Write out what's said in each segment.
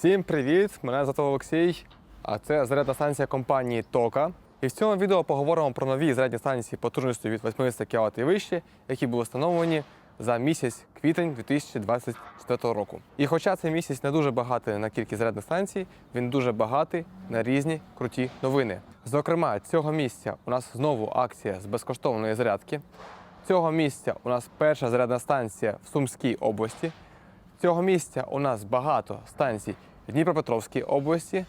Всім привіт! Мене звати Олексій, а це зарядна станція компанії Тока. І в цьому відео поговоримо про нові зарядні станції потужністю від 80 кВт і вище, які були встановлені за місяць квітень 2024 року. І хоча цей місяць не дуже багатий на кількість зарядних станцій, він дуже багатий на різні круті новини. Зокрема, цього місця у нас знову акція з безкоштовної зарядки. Цього місця у нас перша зарядна станція в Сумській області. Цього місця у нас багато станцій в Дніпропетровській області,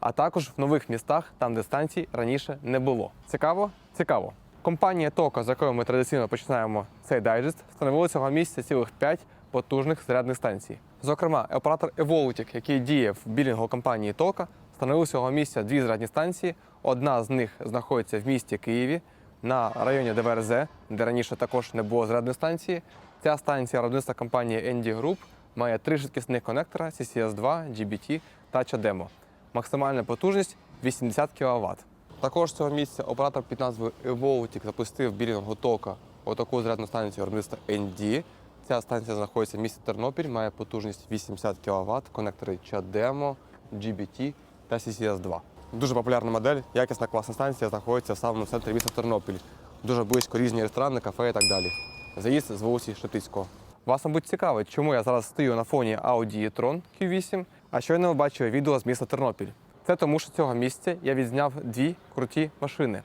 а також в нових містах, там де станцій раніше не було. Цікаво? Цікаво. Компанія Тока, з якою ми традиційно починаємо цей дайджест, встановила цього місця цілих 5 потужних зарядних станцій. Зокрема, оператор Evolutic, який діє в білінгу компанії Тока, встановив цього місця дві зарядні станції. Одна з них знаходиться в місті Києві на районі ДВРЗ, де раніше також не було зарядної станції. Ця станція виробництва компанії ND Group має три швидкісних конектора CCS2, GBT та CHAdeMO. Максимальна потужність 80 кВт. Також з цього місця оператор під назвою Evolutic запустив білінгу тока отаку зарядну станцію виробництва ND. Ця станція знаходиться в місті Тернопіль, має потужність 80 кВт, конектори CHAdeMO, GBT та CCS2. Дуже популярна модель, якісна класна станція знаходиться в самому центрі міста Тернопіль. Дуже близько різні ресторани, кафе і так далі. Заїзд з вулиці Шептицького. Вас, мабуть, цікавить, чому я зараз стою на фоні Audi e-tron Q8, а щойно ви бачили відео з міста Тернопіль. Це тому, що цього місця я відзняв дві круті машини.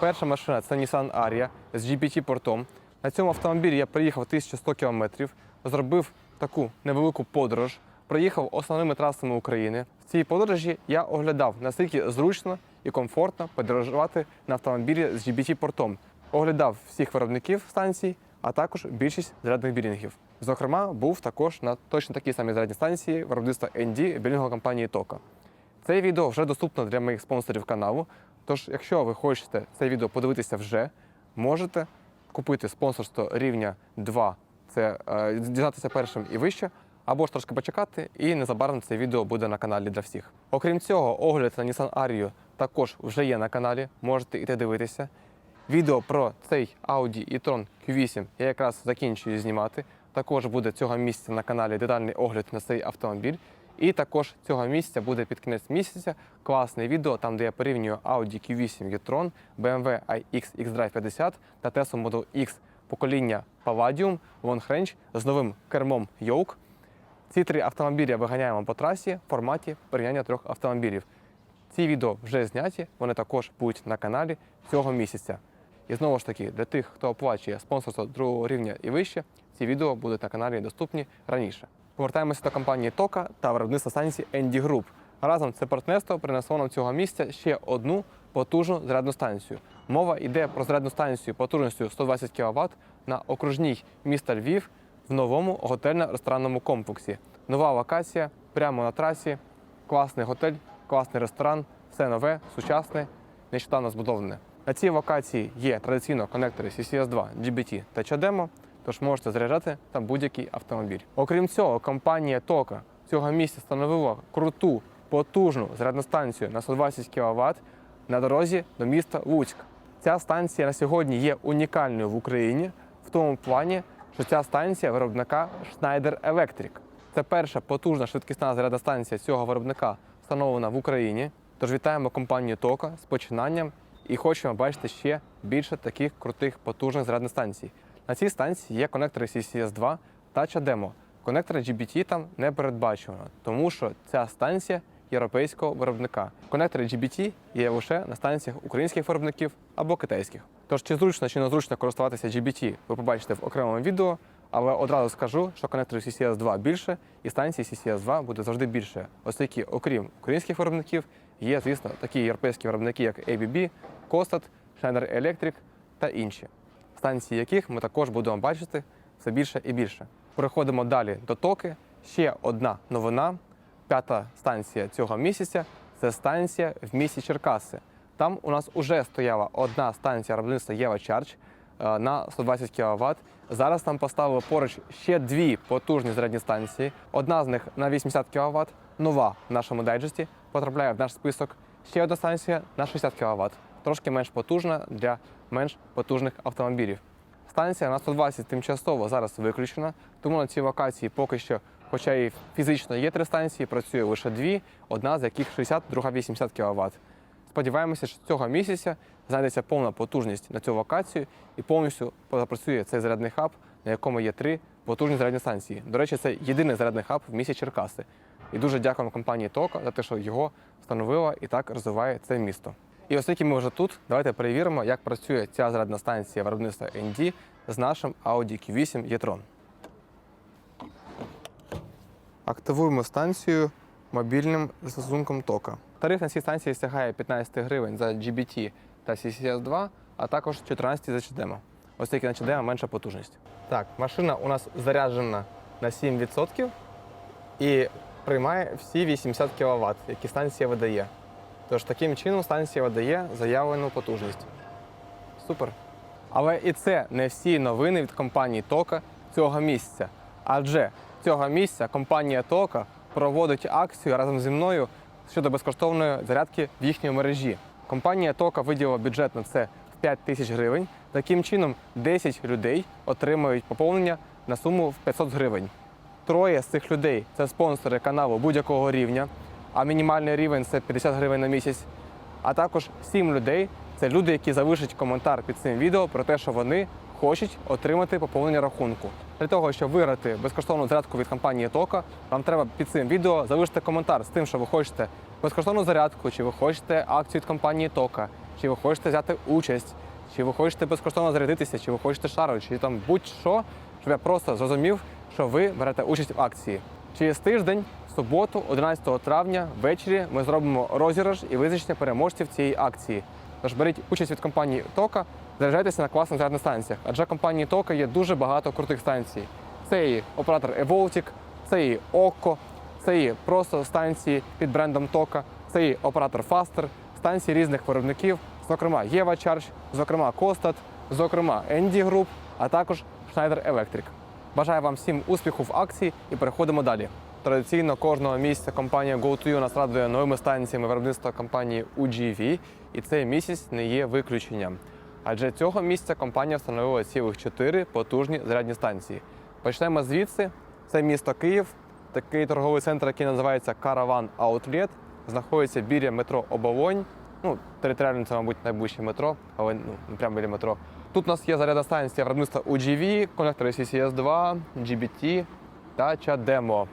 Перша машина це Nissan Ariya з GPT-портом. На цьому автомобілі я приїхав 1100 км, зробив таку невелику подорож, проїхав основними трасами України. В цій подорожі я оглядав, наскільки зручно і комфортно подорожувати на автомобілі з GPT-портом. Оглядав всіх виробників станцій, а також більшість зарядних білінгів. Зокрема, був також на точно такій самій зарядній станції виробництва ND білінгової компанії Тока. Це відео вже доступно для моїх спонсорів каналу. Тож, якщо ви хочете це відео подивитися вже, можете купити спонсорство рівня 2, це е, дізнатися першим і вище, або ж трошки почекати, і незабаром це відео буде на каналі для всіх. Окрім цього, огляд на Nissan Ariya також вже є на каналі, можете іти дивитися. Відео про цей Audi e-tron Q8 я якраз закінчую знімати. Також буде цього місяця на каналі детальний огляд на цей автомобіль. І також цього місяця буде під кінець місяця класне відео, там де я порівнюю Audi Q8 e-tron, BMW iX X-Drive 50 та Tesla Model X покоління Palladium Long з новим кермом Yoke. Ці три автомобілі виганяємо по трасі в форматі порівняння трьох автомобілів. Ці відео вже зняті, вони також будуть на каналі цього місяця. І знову ж таки, для тих, хто оплачує спонсорство другого рівня і вище, ці відео будуть на каналі доступні раніше. Повертаємося до компанії Тока та виробництва станції ND Group. Разом це партнерство принесло нам цього місця ще одну потужну зарядну станцію. Мова йде про зарядну станцію потужністю 120 кВт на окружній міста Львів в новому готельно-ресторанному комплексі. Нова локація прямо на трасі, класний готель, класний ресторан, все нове, сучасне, нещодавно збудоване. На цій локації є традиційно конектори CCS2, GBT та CHAdeMO, тож можете заряджати там будь-який автомобіль. Окрім цього, компанія Тока цього місця встановила круту, потужну зарядну станцію на 120 кВт на дорозі до міста Луцьк. Ця станція на сьогодні є унікальною в Україні в тому плані, що ця станція виробника Schneider Electric. Це перша потужна швидкісна зарядна станція цього виробника, встановлена в Україні. Тож вітаємо компанію Тока з починанням і хочемо бачити ще більше таких крутих потужних зарядних станцій. На цій станції є конектори CCS2 та CHAdeMO. Конектори GBT там не передбачено, тому що ця станція європейського виробника. Конектори GBT є лише на станціях українських виробників або китайських. Тож чи зручно чи незручно користуватися GBT, ви побачите в окремому відео. Але одразу скажу, що конекторів CCS2 більше, і станцій CCS2 буде завжди більше, оскільки, окрім українських виробників, є, звісно, такі європейські виробники, як ABB, Kostat, Schneider Electric та інші, станції яких ми також будемо бачити все більше і більше. Переходимо далі до токи. Ще одна новина. П'ята станція цього місяця це станція в місті Черкаси. Там у нас вже стояла одна станція виробництва Charge е, на 120 кВт. Зараз там поставили поруч ще дві потужні зарядні станції. Одна з них на 80 кВт, нова в нашому дайджесті, потрапляє в наш список. Ще одна станція на 60 кВт, трошки менш потужна для менш потужних автомобілів. Станція на 120 тимчасово зараз виключена, тому на цій локації поки що хоча і фізично є три станції, працює лише дві, одна з яких 60, друга 80 кВт. Сподіваємося, що цього місяця знайдеться повна потужність на цю локацію і повністю запрацює цей зарядний хаб, на якому є три потужні зарядні станції. До речі, це єдиний зарядний хаб в місті Черкаси. І дуже дякуємо компанії Тока за те, що його встановила і так розвиває це місто. І оскільки ми вже тут, давайте перевіримо, як працює ця зарядна станція виробництва ND з нашим Audi Q8 e-tron. Активуємо станцію мобільним застосунком тока. Тариф на цій станції сягає 15 гривень за GBT та CCS2, а також 14 за HDMI, оскільки на HDMI менша потужність. Так, машина у нас заряджена на 7% і приймає всі 80 кВт, які станція видає. Тож таким чином станція видає заявлену потужність. Супер. Але і це не всі новини від компанії Тока цього місяця. Адже цього місяця компанія Тока проводить акцію разом зі мною щодо безкоштовної зарядки в їхній мережі. Компанія Тока виділила бюджет на це в 5 тисяч гривень. Таким чином, 10 людей отримають поповнення на суму в 500 гривень. Троє з цих людей це спонсори каналу будь-якого рівня, а мінімальний рівень це 50 гривень на місяць. А також 7 людей це люди, які залишать коментар під цим відео про те, що вони хочуть отримати поповнення рахунку. Для того, щоб виграти безкоштовну зарядку від компанії Тока, вам треба під цим відео залишити коментар з тим, що ви хочете безкоштовну зарядку, чи ви хочете акцію від компанії Тока, чи ви хочете взяти участь, чи ви хочете безкоштовно зарядитися, чи ви хочете шару, чи там будь-що, щоб я просто зрозумів, що ви берете участь в акції. Через тиждень, суботу, 11 травня, ввечері ми зробимо розіграш і визначення переможців цієї акції. Тож беріть участь від компанії Тока, заряджайтеся на класних зарядних станціях. Адже компанії Тока є дуже багато крутих станцій. Це і оператор Evoltic, це і Okko, це і просто станції під брендом Тока, це і оператор Faster, станції різних виробників, зокрема Єва Charge, зокрема Костат, зокрема ND Group, а також Schneider Electric. Бажаю вам всім успіху в акції і переходимо далі. Традиційно кожного місяця компанія GoToYou нас радує новими станціями виробництва компанії UGV, і цей місяць не є виключенням. Адже цього місяця компанія встановила цілих чотири потужні зарядні станції. Почнемо звідси. Це місто Київ, такий торговий центр, який називається Caravan Outlet, знаходиться біля метро Оболонь. Ну, територіально це, мабуть, найближче метро, але ну, не прямо біля метро. Тут у нас є зарядна станція виробництва UGV, конектори CCS2, GBT та CHAdeMO.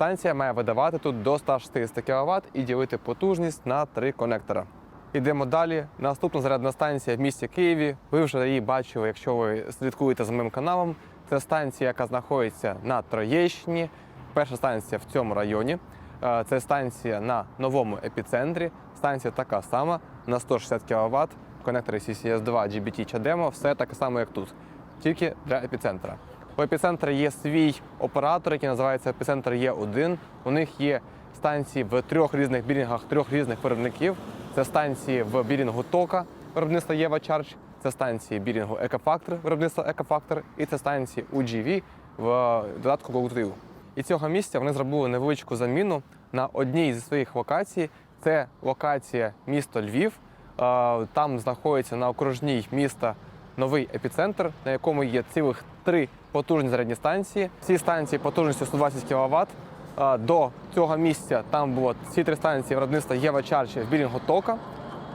Станція має видавати тут до 160 кВт і ділити потужність на три конектора. Йдемо далі. Наступна зарядна станція в місті Києві. Ви вже її бачили, якщо ви слідкуєте за моїм каналом. Це станція, яка знаходиться на Троєщині. Перша станція в цьому районі. Е, Це станція на новому епіцентрі. Станція така сама на 160 кВт. Конектори CCS2, GBT, CHAdeMO, все таке саме, як тут, тільки для епіцентра. У епіцентрі є свій оператор, який називається епіцентр Є1. У них є станції в трьох різних білінгах трьох різних виробників. Це станції в білінгу Тока виробництва Єва Charge, це станції білінгу Екофактор виробництва Екофактор, і це станції UGV в додатку GoTo. І цього місця вони зробили невеличку заміну на одній зі своїх локацій. Це локація місто Львів. Е, Там знаходиться на окружній міста новий епіцентр, на якому є цілих три потужні зарядні станції. Ці станції потужністю 120 кВт. До цього місця там було ці три станції виробництва Єва Чарч в білінгу Тока.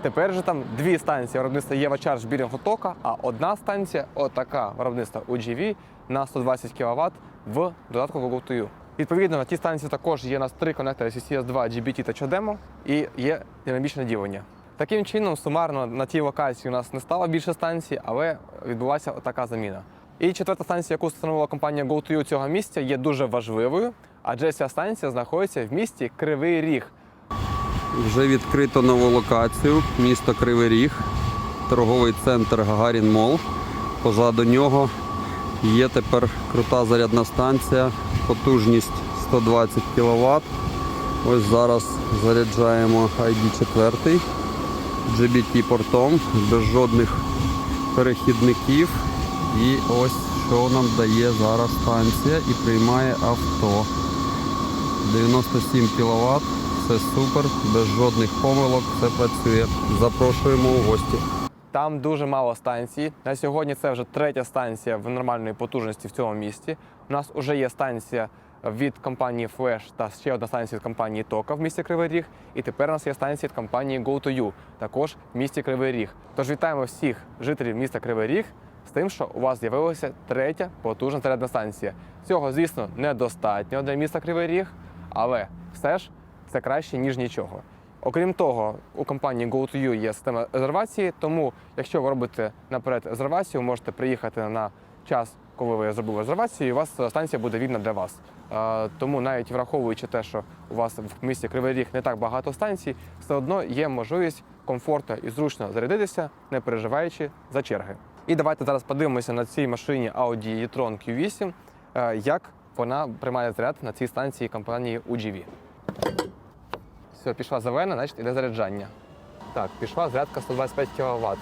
Тепер же там дві станції виробництва Єва Чарч в білінгу Тока, а одна станція, отака виробництва UGV на 120 кВт в додатку GoToYou. Відповідно, на ті станції також є у нас три конектори CCS2, GBT та CHAdeMO і є динамічне ділення. Таким чином, сумарно на тій локації у нас не стало більше станцій, але відбулася така заміна. І четверта станція, яку встановила компанія GoToYou цього місця, є дуже важливою, адже ця станція знаходиться в місті Кривий Ріг. Вже відкрито нову локацію, місто Кривий Ріг, торговий центр Гагарін Мол. Позаду нього є тепер крута зарядна станція, потужність 120 кВт. Ось зараз заряджаємо ID4 GBT портом без жодних перехідників. І ось що нам дає зараз станція і приймає авто. 97 кВт, це супер, без жодних помилок, все працює. Запрошуємо у гості. Там дуже мало станцій. На сьогодні це вже третя станція в нормальної потужності в цьому місті. У нас вже є станція від компанії Flash та ще одна станція від компанії Тока в місті Кривий Ріг. І тепер у нас є станція від компанії Go2You, також в місті Кривий Ріг. Тож вітаємо всіх жителів міста Кривий Ріг тим, що у вас з'явилася третя потужна зарядна станція. Цього, звісно, недостатньо для міста Кривий Ріг, але все ж це краще ніж нічого. Окрім того, у компанії Go2You є система резервації, тому якщо ви робите наперед резервацію, можете приїхати на час, коли ви зробили резервацію, і у вас станція буде вільна для вас. Е, Тому навіть враховуючи те, що у вас в місті Кривий Ріг не так багато станцій, все одно є можливість комфортно і зручно зарядитися, не переживаючи за черги. І давайте зараз подивимося на цій машині Audi e-tron Q8, е, як вона приймає заряд на цій станції компанії UGV. Все, пішла зелена, значить іде заряджання. Так, пішла зарядка 125 кВт.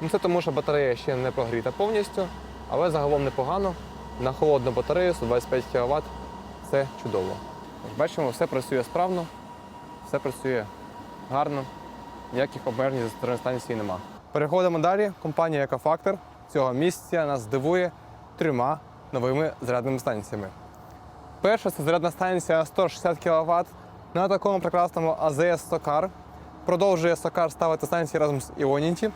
Ну, це тому, що батарея ще не прогріта повністю, але загалом непогано. На холодну батарею 125 кВт це чудово. Бачимо, все працює справно, все працює гарно, ніяких обмежень зі сторони станції нема. Переходимо далі. Компанія Екофактор цього місця нас здивує трьома новими зарядними станціями. Перша це зарядна станція 160 кВт на такому прекрасному AZS Сокар. Продовжує Сокар ставити станції разом з Ionity.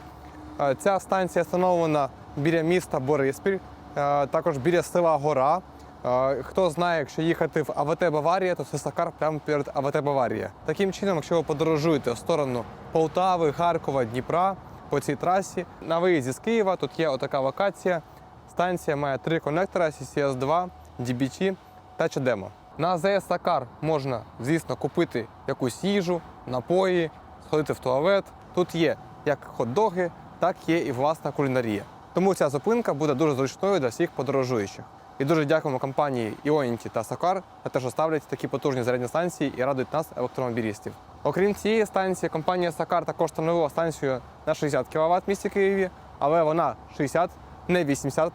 Е, Ця станція встановлена біля міста Бориспіль, е, також біля села Гора. Е, Хто знає, якщо їхати в АВТ Баварія, то це Сокар прямо перед АВТ Баварія. Таким чином, якщо ви подорожуєте в сторону Полтави, Харкова, Дніпра по цій трасі, на виїзді з Києва тут є отака локація. Станція має три конектора CCS2, DBT та Чадемо. На АЗС Сакар можна, звісно, купити якусь їжу, напої, сходити в туалет. Тут є як хот-доги, так є і власна кулінарія. Тому ця зупинка буде дуже зручною для всіх подорожуючих. І дуже дякуємо компанії Ionity та Сакар за те, що ставлять такі потужні зарядні станції і радують нас, електромобілістів. Окрім цієї станції, компанія Сакар також встановила станцію на 60 кВт в місті Києві, але вона 60, не 80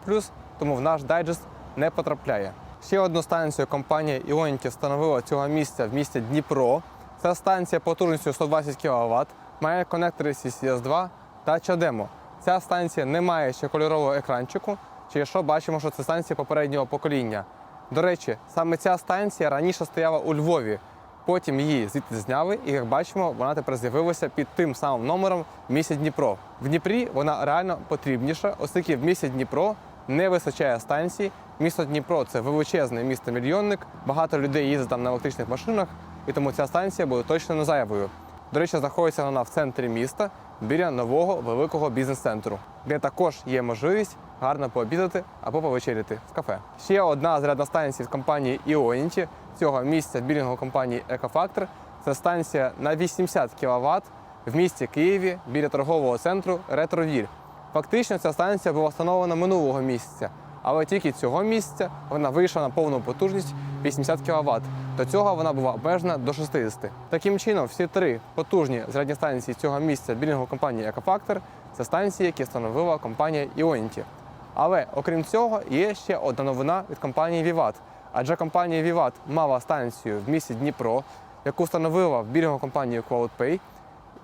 тому в наш дайджест не потрапляє. Ще одну станцію компанія Ionity встановила цього місця в місті Дніпро. Це станція потужністю 120 кВт, має конектори CCS2 та Чадемо. Ця станція не має ще кольорового екранчику, через що бачимо, що це станція попереднього покоління. До речі, саме ця станція раніше стояла у Львові. Потім її звідти зняли, і як бачимо, вона тепер з'явилася під тим самим номером місті Дніпро. В Дніпрі вона реально потрібніша, оскільки в місті Дніпро не вистачає станцій. Місто Дніпро це величезне місто-мільйонник, багато людей їздить там на електричних машинах, і тому ця станція буде точно не зайвою. До речі, знаходиться вона в центрі міста біля нового великого бізнес-центру, де також є можливість гарно пообідати або повечеряти в кафе. Ще одна зарядна станція від компанії Ionity цього місця білінгу компанії Екофактор. Це станція на 80 кВт в місті Києві біля торгового центру Ретровіль. Фактично, ця станція була встановлена минулого місяця, але тільки цього місяця вона вийшла на повну потужність 80 кВт. До цього вона була обмежена до 60. Таким чином, всі три потужні зарядні станції цього місця білінгу компанії Екофактор це станції, які встановила компанія Ionity. Але окрім цього, є ще одна новина від компанії Vivat. Адже компанія Vivat мала станцію в місті Дніпро, яку встановила в білінгу компанію CloudPay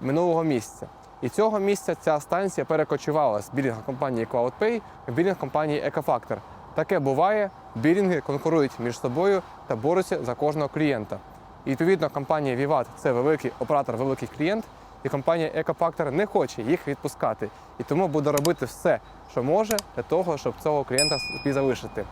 минулого місяця. І цього місяця ця станція перекочувала з білінга компанії CloudPay в білінг компанії Ecofactor. Таке буває, білінги конкурують між собою та борються за кожного клієнта. І відповідно компанія Vivat – це великий оператор, великий клієнт, і компанія Ecofactor не хоче їх відпускати. І тому буде робити все, що може для того, щоб цього клієнта залишити.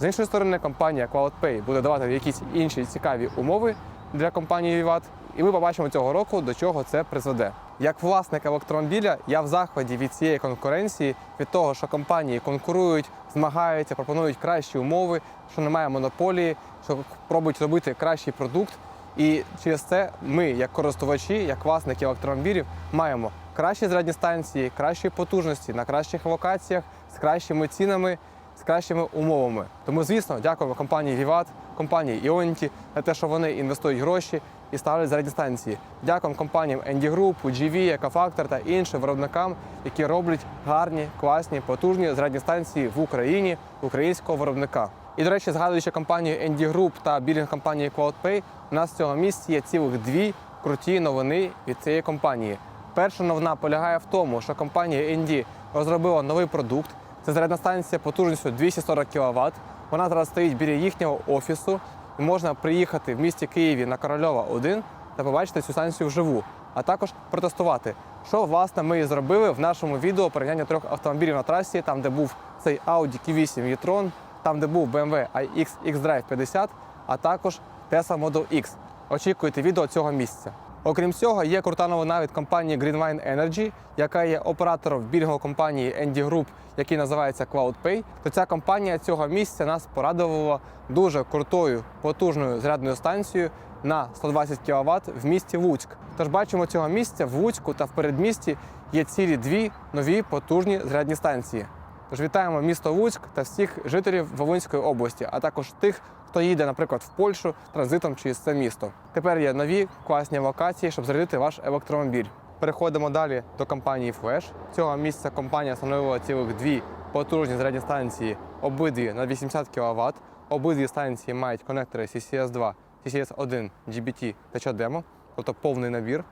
З іншої сторони, компанія CloudPay буде давати якісь інші цікаві умови для компанії Vivat, і ми побачимо цього року, до чого це призведе. Як власник електромобіля, я в захваті від цієї конкуренції, від того, що компанії конкурують, змагаються, пропонують кращі умови, що немає монополії, що пробують робити кращий продукт. І через це ми, як користувачі, як власники електромобілів, маємо кращі зарядні станції, кращі потужності на кращих локаціях з кращими цінами з кращими умовами. Тому, звісно, дякуємо компанії Vivat, компанії Ionity за те, що вони інвестують гроші і ставлять зарядні станції. Дякуємо компаніям ND Group, GV, Ecofactor та іншим виробникам, які роблять гарні, класні, потужні зарядні станції в Україні українського виробника. І, до речі, згадуючи компанію ND Group та білінг компанії CloudPay, у нас в цього місці є цілих дві круті новини від цієї компанії. Перша новина полягає в тому, що компанія ND розробила новий продукт. Це зарядна станція потужністю 240 кВт. Вона зараз стоїть біля їхнього офісу. Можна приїхати в місті Києві на Корольова 1 та побачити цю станцію вживу, а також протестувати. Що власне ми і зробили в нашому відео порівняння трьох автомобілів на трасі, там де був цей Audi Q8 e-tron, там де був BMW iX X-Drive 50, а також Tesla Model X. Очікуйте відео цього місця. Окрім цього, є крута новина від компанії Greenvine Energy, яка є оператором білінгової компанії Andy Group, який називається CloudPay. То ця компанія цього місця нас порадувала дуже крутою потужною зарядною станцією на 120 кВт в місті Луцьк. Тож бачимо цього місця в Луцьку та в передмісті є цілі дві нові потужні зарядні станції. Тож вітаємо місто Луцьк та всіх жителів Волинської області, а також тих, хто їде, наприклад, в Польщу транзитом через це місто. Тепер є нові класні локації, щоб зарядити ваш електромобіль. Переходимо далі до компанії Flash. Цього місця компанія встановила цілих дві потужні зарядні станції, обидві на 80 кВт. Обидві станції мають конектори CCS2, CCS1, GBT та CHAdeMO, тобто повний набір.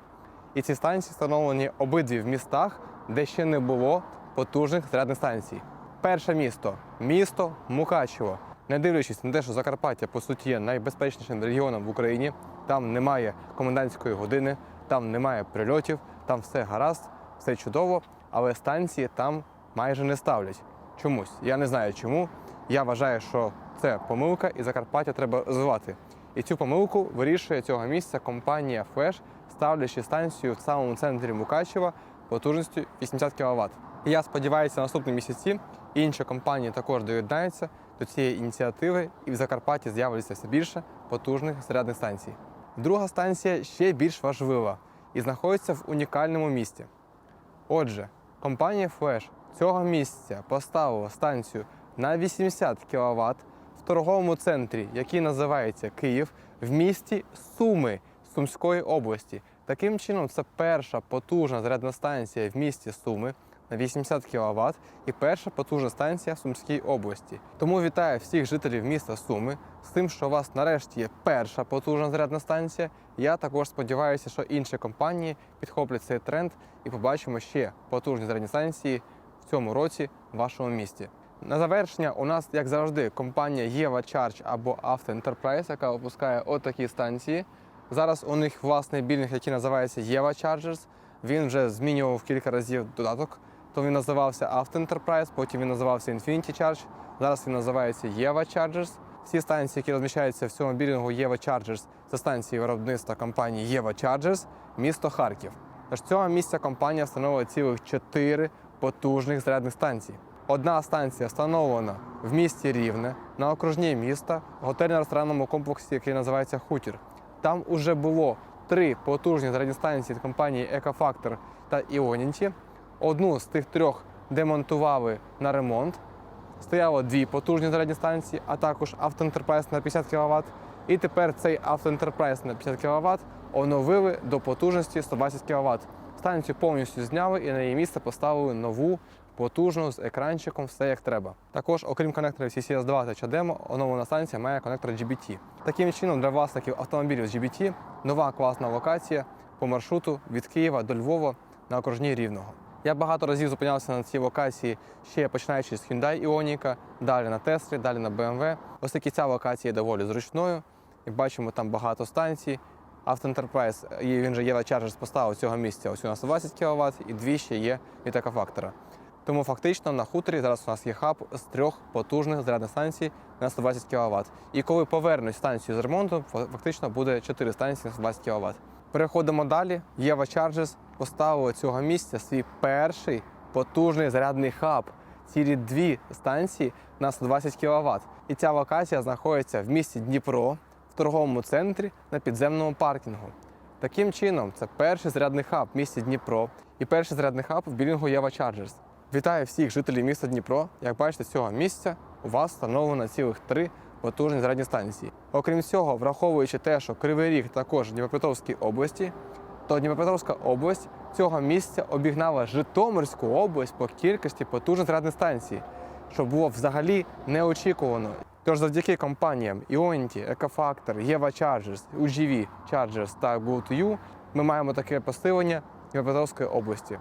І ці станції встановлені обидві в містах, де ще не було потужних зарядних станцій. Перше місто місто Мукачево. Не дивлячись на те, що Закарпаття по суті є найбезпечнішим регіоном в Україні, там немає комендантської години, там немає прильотів, там все гаразд, все чудово, але станції там майже не ставлять. Чомусь. Я не знаю чому. Я вважаю, що це помилка, і Закарпаття треба розвивати. І цю помилку вирішує цього місця компанія Flash, ставлячи станцію в самому центрі Мукачева потужністю 80 кВт. Я сподіваюся, наступні місяці інші компанії також доєднаються до цієї ініціативи, і в Закарпатті з'явиться все більше потужних зарядних станцій. Друга станція ще більш важлива і знаходиться в унікальному місті. Отже, компанія Flash цього місця поставила станцію на 80 кВт в торговому центрі, який називається Київ, в місті Суми Сумської області. Таким чином, це перша потужна зарядна станція в місті Суми на 80 кВт і перша потужна станція в Сумській області. Тому вітаю всіх жителів міста Суми з тим, що у вас нарешті є перша потужна зарядна станція. Я також сподіваюся, що інші компанії підхоплять цей тренд і побачимо ще потужні зарядні станції в цьому році в вашому місті. На завершення у нас, як завжди, компанія Єва Charge або Auto Enterprise, яка випускає отакі станції. Зараз у них власний білінг, який називається Єва Chargers. Він вже змінював кілька разів додаток. То він називався Auto Enterprise, потім він називався Infinity Charge. Зараз він називається Єва Chargers. Всі станції, які розміщаються в цьому білінгу Єва Chargers, це станції виробництва компанії Єва Chargers, місто Харків. Тож цього місця компанія встановила цілих чотири потужних зарядних станцій. Одна станція встановлена в місті Рівне на окружній міста в готельно-ресторанному комплексі, який називається Хутір. Там уже було три потужні зарядні станції від компанії Екофактор та Іонінті. Одну з тих трьох демонтували на ремонт. Стояло дві потужні зарядні станції, а також автоентерпрайз на 50 кВт. І тепер цей автоентерпрайз на 50 кВт оновили до потужності 120 кВт. Станцію повністю зняли і на її місце поставили нову потужну з екранчиком, все як треба. Також, окрім конекторів CCS2 та CHAdeMO, оновлена станція має конектор GBT. Таким чином, для власників автомобілів з GBT нова класна локація по маршруту від Києва до Львова на окружній Рівного. Я багато разів зупинявся на цій локації, ще починаючи з Hyundai Ioniq, далі на Tesla, далі на BMW. Оскільки ця локація є доволі зручною, як бачимо, там багато станцій. Enterprise, і він же Єва Chargers поставив цього місця ось у нас 20 кВт і дві ще є від екофактора. Тому фактично на хуторі зараз у нас є хаб з трьох потужних зарядних станцій на 120 кВт. І коли повернуть станцію з ремонту, фактично буде 4 станції на 120 кВт. Переходимо далі. Єва Chargers поставила цього місця свій перший потужний зарядний хаб. Цілі дві станції на 120 кВт. І ця локація знаходиться в місті Дніпро в торговому центрі на підземному паркінгу. Таким чином, це перший зарядний хаб в місті Дніпро і перший зарядний хаб в білінгу Єва Chargers. Вітаю всіх жителів міста Дніпро. Як бачите, з цього місця у вас встановлено цілих три потужні зарядні станції. Окрім цього, враховуючи те, що Кривий Ріг також в Дніпропетровській області, то Дніпропетровська область цього місця обігнала Житомирську область по кількості потужних зарядних станцій, що було взагалі неочікувано. Тож завдяки компаніям Ionity, Ecofactor, Єва Chargers, UGV Chargers та GoToYou ми маємо таке посилення Дніпропетровської області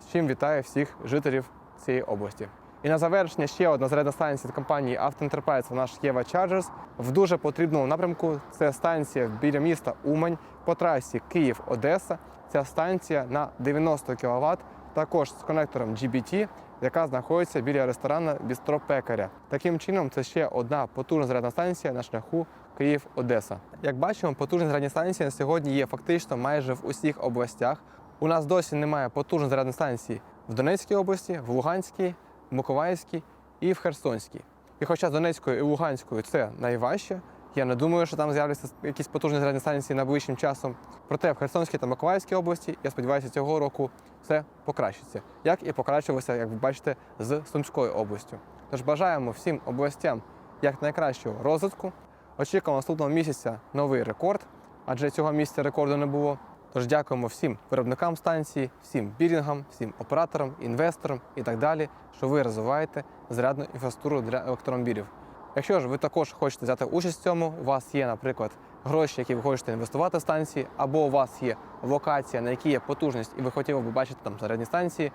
з чим вітаю всіх жителів цієї області. І на завершення ще одна зарядна станція від компанії Автоентерпрайз, наш Єва Chargers. В дуже потрібному напрямку. Це станція біля міста Умань по трасі Київ-Одеса. Ця станція на 90 кВт, також з конектором GBT, яка знаходиться біля ресторану Бістро Пекаря. Таким чином, це ще одна потужна зарядна станція на шляху Київ-Одеса. Як бачимо, потужні зарядні станції на сьогодні є фактично майже в усіх областях. У нас досі немає потужної зарядної станції в Донецькій області, в Луганській, Миколаївській і в Херсонській. І хоча з Донецькою і Луганською це найважче, я не думаю, що там з'являться якісь потужні зарядні станції найближчим часом. Проте в Херсонській та Миколаївській області, я сподіваюся, цього року все покращиться, як і покращилося, як ви бачите, з Сумською областю. Тож бажаємо всім областям як найкращого розвитку. Очікуємо наступного місяця новий рекорд, адже цього місяця рекорду не було. Тож дякуємо всім виробникам станції, всім бірінгам, всім операторам, інвесторам і так далі, що ви розвиваєте зарядну інфраструктуру для електромобілів. Якщо ж ви також хочете взяти участь в цьому, у вас є, наприклад, гроші, які ви хочете інвестувати в станції, або у вас є локація, на якій є потужність, і ви хотіли б бачити там зарядні станції,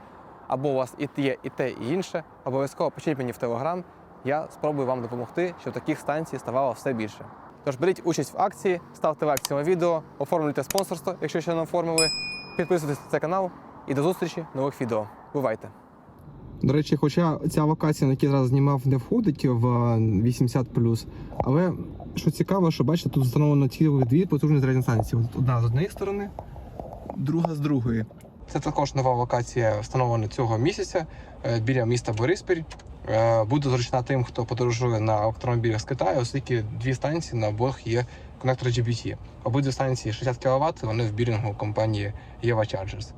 або у вас і є і те, і інше, обов'язково пишіть мені в Телеграм. Я спробую вам допомогти, щоб таких станцій ставало все більше. Тож беріть участь в акції, ставте лайк цьому відео, оформлюйте спонсорство, якщо ще не оформили, підписуйтесь на цей канал і до зустрічі нових відео. Бувайте! До речі, хоча ця локація, на якій зараз знімав, не входить в 80+, але що цікаво, що бачите, тут встановлено цілих дві потужні зарядні станції. Одна з однієї сторони, друга з другої. Це також нова локація, встановлена цього місяця е, біля міста Бориспіль. Е, Буде зручна тим, хто подорожує на автомобілях з Китаю, оскільки дві станції на обох є конектор GBT. Обидві станції 60 кВт, вони в бірінгу компанії Єва Chargers.